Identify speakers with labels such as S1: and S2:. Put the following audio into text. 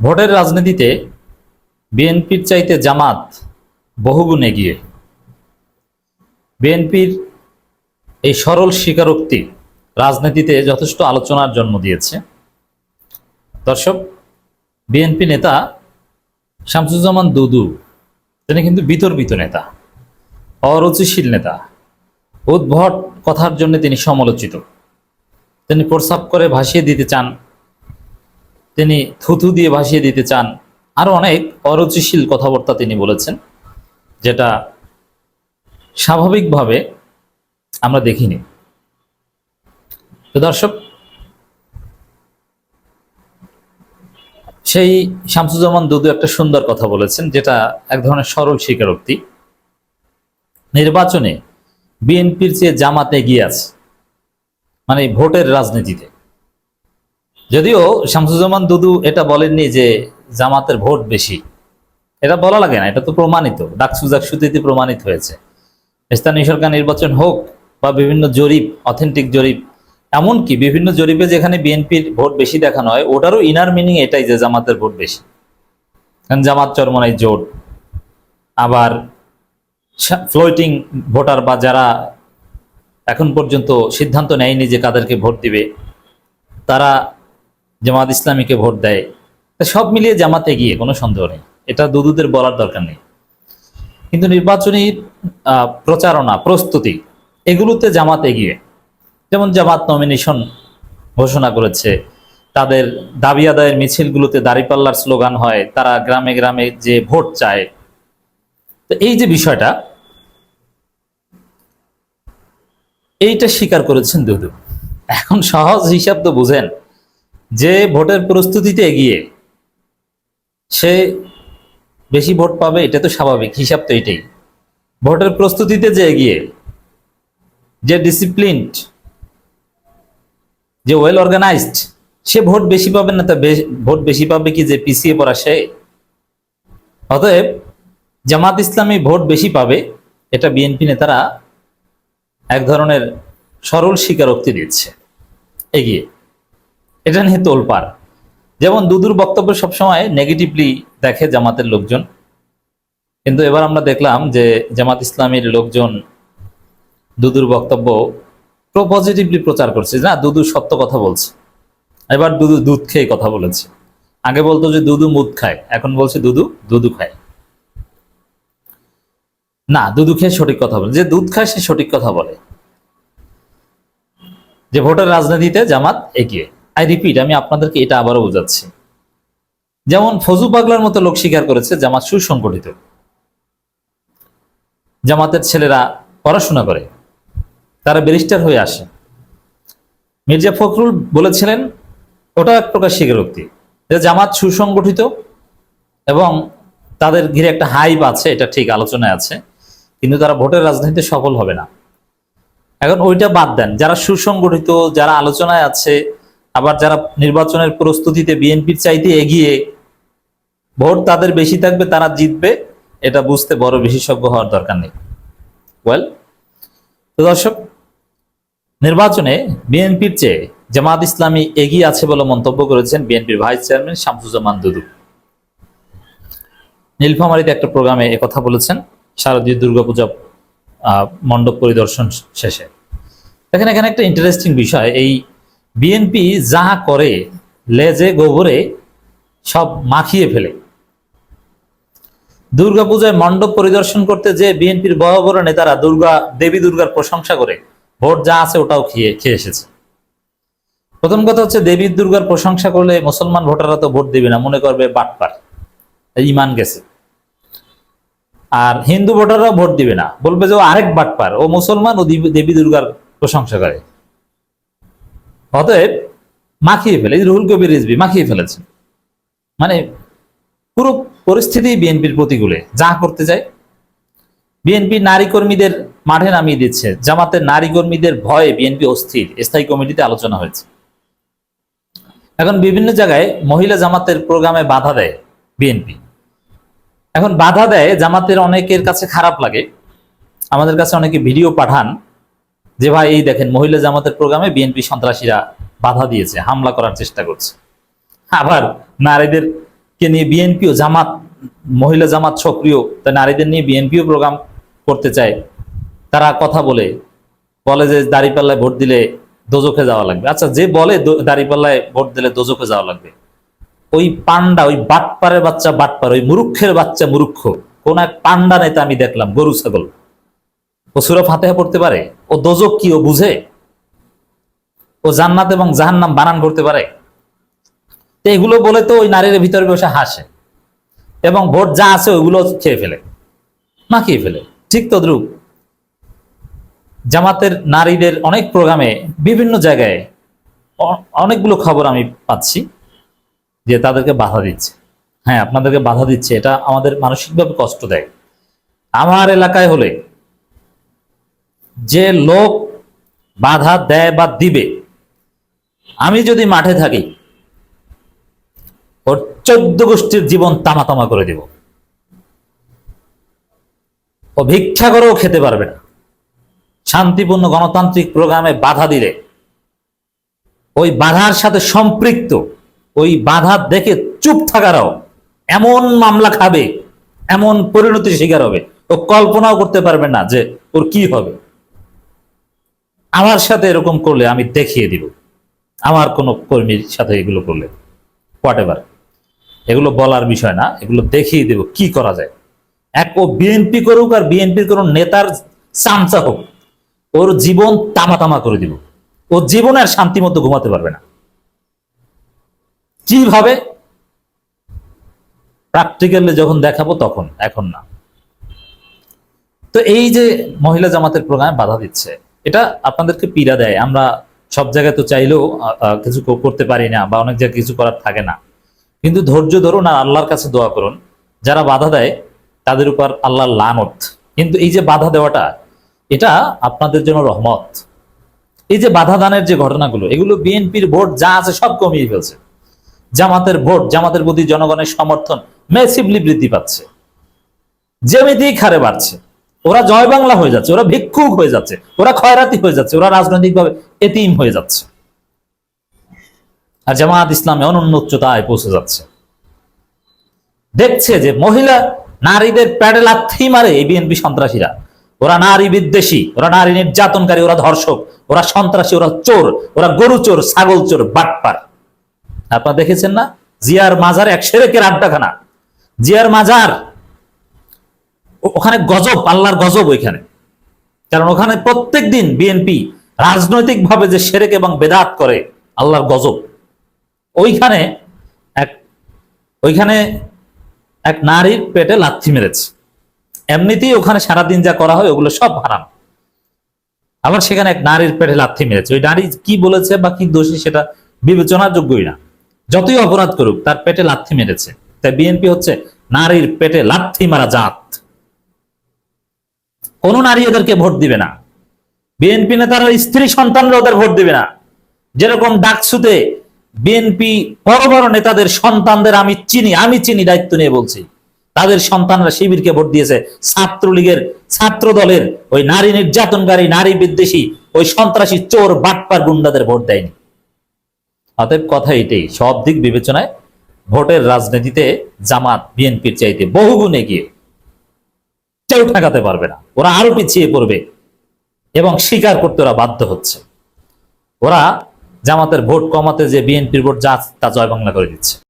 S1: ভোটের রাজনীতিতে বিএনপির চাইতে জামাত বহুগুণ এগিয়ে। বিএনপির এই সরল স্বীকারোক্তি রাজনীতিতে যথেষ্ট আলোচনার জন্ম দিয়েছে। দর্শক, বিএনপি নেতা শামসুজ্জামান দুদু, তিনি কিন্তু বিতর্কিত নেতা, অরুচিশীল নেতা, উদ্ভট কথার জন্য তিনি সমালোচিত। তিনি প্রস্রাব করে ভাসিয়ে দিতে চান তিনি থুথু দিয়ে ভাসিয়ে দিতে চান আরও অনেক অরুচিশীল কথাবার্তা তিনি বলেছেন, যেটা স্বাভাবিকভাবে আমরা দেখিনি। তো দর্শক, সেই শামসুজ্জামান দুদু একটা সুন্দর কথা বলেছেন, যেটা এক ধরনের সরল স্বীকারোক্তি। নির্বাচনে বিএনপির চেয়ে জামাতে এগিয়ে আছে মানে ভোটের রাজনীতিতে। যদিও শামসুজ্জামান দুদু এটা বলেননি যে জামাতের ভোট বেশি। এটা বলা লাগে না, এটা তো প্রমাণিত। ডাকসু জাকসুতিতে প্রমাণিত হয়েছে। স্থানীয় সরকার নির্বাচন হোক বা বিভিন্ন জরিপ, অথেন্টিক জরিপ, এমনকি বিভিন্ন জরিপে যেখানে বিএনপির ভোট বেশি দেখানো হয়, ওটারও ইনার মিনিং এটাই যে জামাতের ভোট বেশি। কারণ জামাত চরমনাই জোট। আবার ফ্লোটিং ভোটার বা যারা এখন পর্যন্ত সিদ্ধান্ত নেয়নি যে কাদেরকে ভোট দিবে, তারা জামাত ইসলামীকে ভোট দেয়। সব মিলিয়ে জামাত এগিয়ে, কোনো সন্দেহ নেই। এটা দুদুদের বলার দরকার নেই। কিন্তু নির্বাচনী প্রচারণা, প্রস্তুতি, এগুলোতে জামাত এগিয়ে। যেমন জামাত নমিনেশন ঘোষণা করেছে, তাদের দাবি আদায়ের মিছিলগুলোতে দাঁড়িপাল্লার স্লোগান হয়, তারা গ্রামে গ্রামে যে ভোট চায়। তো এই যে বিষয়টা, এইটা স্বীকার করেছেন দুদু। এখন সহজ হিসাব তো বুঝেন। যে ভোটের প্রস্তুতিতে এগিয়ে সে বেশি ভোট পাবে, এটা তো স্বাভাবিক, হিসাব তো এটাই। ভোটের প্রস্তুতিতে যে এগিয়ে, যে ডিসিপ্লিনড যে ওয়েল অর্গানাইজড সে ভোট বেশি পাবে না, তা ভোট বেশি পাবে কি যে পিছিয়ে পড়া সে? অতএব জামাত ইসলামী ভোট বেশি পাবে, এটা বিএনপি নেতারা এক ধরনের সরল স্বীকারোক্তি দিচ্ছে। এগিয়ে। এটা নিয়ে তোলপার যেমন দুদুর বক্তব্য সবসময় নেগেটিভলি দেখে জামাতের লোকজন। কিন্তু এবার আমরা দেখলাম যে জামাত ইসলামের লোকজন দুদুর বক্তব্য পজিটিভলি প্রচার করছে। না, দুদু সত্য কথা বলছে। এবার দুদু দুধ খেয়ে কথা বলেছে। আগে বলতো যে দুদু মুদ খায়, এখন বলছে দুদু দুদু খায়। না দুধ খেয়ে সঠিক কথা বলে। যে দুধ খায় সে সঠিক কথা বলে। যে ভোটের রাজনীতিতে জামাত এগিয়ে। আই রিপিট আমি আপনাদেরকে এটা আবারও বোঝাচ্ছি। যেমন ফজু পাগলার মতো লোক স্বীকার করেছে, জামাত সুসংগঠিত। জামাতের ছেলেরা পড়াশোনা করে, তারা ব্যারিস্টার হয়ে আসে। মির্জা ফখরুল বলেছিলেন ওটা এক প্রকার স্বীকারোক্তি যে জামাত সুসংগঠিত এবং তাদের ঘিরে একটা হাইপ আছে, এটা ঠিক আলোচনায় আছে, কিন্তু তারা ভোটের রাজনীতিতে সফল হবে না। এখন ওইটা বাদ দেন, যারা সুসংগঠিত, যারা আলোচনায় আছে আবার যারা নির্বাচনের প্রস্তুতিতে বিএনপির চাইতে এগিয়ে ভোট তাদের বেশি থাকবে, তারা জিতবে, এটা বুঝতে বড় বিশেষজ্ঞ হওয়ার দরকার নেই। ওয়েল তো দর্শক, নির্বাচনে বিএনপির চেয়ে জামাত ইসলামী এগিয়ে আছে বলে মন্তব্য করেছেন বিএনপির ভাইস চেয়ারম্যান শামসুজ্জামান দুদু। নীলফামারীতে একটা প্রোগ্রামে কথা বলেছেন, শারদীয় দুর্গাপূজা মণ্ডপ পরিদর্শন শেষে। দেখেন, এখানে একটা ইন্টারেস্টিং বিষয়, এই বিএনপি যা করে, লেজে, গোবরে সব মাখিয়ে ফেলে। দুর্গাপূজায় মণ্ডপ পরিদর্শন করতে যে বিএনপির বড় বড় নেতারা দুর্গা, দেবী দুর্গার প্রশংসা করে, ভোট যা আছে ওটাও খেয়ে খেয়ে এসেছে। প্রথম কথা হচ্ছে দেবী দুর্গার প্রশংসা করলে মুসলমান ভোটাররা তো ভোট দিবে না, মনে করবে বাটপার ইমান গেছে। আর হিন্দু ভোটাররা ভোট দিবে না, বলবে যে ও আরেক বাটপার, ও মুসলমান, ও দেবী দুর্গার প্রশংসা করে। অতএব মাখিয়ে ফেলে রুহুল কবির রিজবি মাখিয়ে ফেলেছে। মানে পুরো পরিস্থিতি বিএনপির প্রতিকূলে, যা করতে যায় বিএনপি নারী কর্মীদের মাঠে নামিয়ে দিচ্ছে, জামাতের নারী কর্মীদের ভয়ে বিএনপি অস্থির, স্থায়ী কমিটিতে আলোচনা হয়েছে। এখন বিভিন্ন জায়গায় মহিলা জামাতের প্রোগ্রামে বাধা দেয় বিএনপি। এখন বাধা দেয় জামাতের অনেকের কাছে খারাপ লাগে, আমাদের কাছে অনেকে ভিডিও পাঠান যে ভাই, এই দেখেন, মহিলা জামাতের প্রোগ্রামে বিএনপি সন্ত্রাসীরা বাধা দিয়েছে, হামলা করার চেষ্টা করছে। আবার নারীদের কে নিয়ে বিএনপিও জামাত, মহিলা জামাত সক্রিয়, তাই নারীদের নিয়ে বিএনপিও প্রোগ্রাম করতে চায়। তারা কথা বলে বলে যে দাঁড়িপাল্লায় ভোট দিলে দোজখে যাওয়া লাগবে। আচ্ছা যে বলে দাঁড়িপাল্লায় ভোট দিলে দোজখে যাওয়া লাগবে। ওই পান্ডা, ওই বাটপারের বাচ্চা বাটপার, ওই মুরুক্ষের বাচ্চা মুরুক্ষ, কোন এক পান্ডা নেতা আমি দেখলাম, গরু, ছাগল। ও সুরা ফাতেহা পড়তে পারে? ও দোজক কি ও বুঝে? ও জান্নাত এবং জাহান্নাম বানান করতে পারে? এগুলো বলে তো ওই নারীর ভিতরে বসে হাসে। এবং ভোট যা আছে ওইগুলো খেয়ে ফেলে। না খেয়ে ফেলে। ঠিক তদ্রুপ। জামাতের নারীদের অনেক প্রোগ্রামে বিভিন্ন জায়গায় অনেকগুলো খবর আমি পাচ্ছি যে তাদেরকে বাধা দিচ্ছে। হ্যাঁ আপনাদেরকে বাধা দিচ্ছে। এটা আমাদের মানসিকভাবে কষ্ট দেয়। আমার এলাকায় হলে যে লোক বাধা দেয় বা দিবে, আমি যদি মাঠে থাকি, ওর চোদ্দ গোষ্ঠীর জীবন তামা তামা করে দেব। ও ভিক্ষা করেও খেতে পারবে না। শান্তিপূর্ণ গণতান্ত্রিক প্রোগ্রামে বাধা দিলে, ওই বাধার সাথে সম্পৃক্ত, ওই বাধা দেখে চুপ থাকারও এমন মামলা খাবে, এমন পরিণতির শিকার হবে। ও কল্পনাও করতে পারবে না যে ওর কি হবে। আমার সাথে এরকম করলে আমি দেখিয়ে দিব। আমার কোনো কর্মীর সাথে এগুলো করলে। হোয়াট এভার এগুলো বলার বিষয় না, এগুলো দেখিয়ে দেব কি করা যায়। এক ও বিএনপি করুক আর বিএনপির কোন নেতার চামচা হোক, ওর জীবন তামা তামা করে দিব। ওর জীবনে আর শান্তি মতো ঘুমাতে পারবে না। কীভাবে? প্র্যাকটিক্যালি যখন দেখাবো তখন, এখন না। তো এই যে মহিলা জামাতের প্রোগ্রামে বাধা দিচ্ছে এটা আপনাদেরকে পীড়া দেয়। আমরা সব জায়গায় তো চাইলেও কিছু করতে পারি না বা অনেক জায়গায় কিছু করার থাকে না। কিন্তু ধৈর্য ধরুন আর আল্লাহর কাছে দোয়া করুন। যারা বাধা দেয়, তাদের উপর আল্লাহর লানত। কিন্তু এই যে বাধা দেওয়াটা, এটা আপনাদের জন্য রহমত। এই যে বাধা দানের যে ঘটনাগুলো, এগুলো বিএনপির ভোট যা আছে সব কমিয়ে ফেলছে। জামাতের ভোট, জামাতের প্রতি জনগণের সমর্থন মেসিভলি বৃদ্ধি পাচ্ছে। যেমিতিক হারে বাড়ছে। ওরা জয় বাংলা হয়ে যাচ্ছে, ওরা ভিক্ষুক হয়ে যাচ্ছে, ওরা খয়রাতি হয়ে যাচ্ছে, ওরা রাজনৈতিকভাবে এতিম হয়ে যাচ্ছে। আর জামাত ইসলামে অনন্য উচ্চতায় পৌঁছে যাচ্ছে। দেখছে যে মহিলা নারীদের প্যাডে লাথি মারে এই বিএনপি সন্ত্রাসীরা। ওরা নারী বিদ্বেষী, ওরা নারী নির্যাতনকারী, ওরা ধর্ষক, ওরা সন্ত্রাসী, ওরা চোর, ওরা গরু চোর, ছাগল চোর, বাটপার। আপনারা দেখেছেন না? জিয়ার মাজার এক সেরেকের আড্ডাখানা। জিয়ার মাজার ওখানে গজব, আল্লাহর গজব ওইখানে। কারণ ওখানে প্রত্যেক দিন বিএনপি রাজনৈতিক ভাবে যে সেরেক এবং বেদাত করে, আল্লাহর গজব। ওইখানে এক ওইখানে এক নারীর পেটে লাথি মেরেছে। এমনিতেই ওখানে সারাদিন যা করা হয় ওগুলো সব হারাম। আবার সেখানে এক নারীর পেটে লাথি মেরেছে। ওই নারী কি বলেছে বা কি দোষী সেটা বিবেচনার যোগ্যই না। যতই অপরাধ করুক, তার পেটে লাথি মেরেছে। তাই বিএনপি হচ্ছে নারীর পেটে লাথি মারা জাত। কোন নারী ওদেরকে ভোট দিবে না। বিএনপি নেতারা স্ত্রী সন্তানরা ওদের ভোট দিবে না। যেরকম ডাকসুতে বিএনপি বড় বড় নেতাদের সন্তানদের আমি চিনি আমি চিনি দায়িত্ব নিয়ে বলছি। তাদের সন্তানরা শিবিরকে ভোট দিয়েছে। ছাত্রলীগের ছাত্র দলের ওই নারী নির্যাতনকারী, নারী বিদ্বেষী, ওই সন্ত্রাসী চোর, বাটপার গুন্ডাদের ভোট দেয়নি। অতএব কথা এটাই, সব দিক বিবেচনায় ভোটের রাজনীতিতে জামাত বিএনপির চাইতে বহুগুণ এগিয়ে। কেউ ঠেকাতে পারবে না। ওরা আরও পিছিয়ে পড়বে এবং স্বীকার করতে ওরা বাধ্য হচ্ছে। ওরা জামাতের ভোট কমাতে যে বিএনপির ভোট যা তা জয় বাংলা করে দিচ্ছে।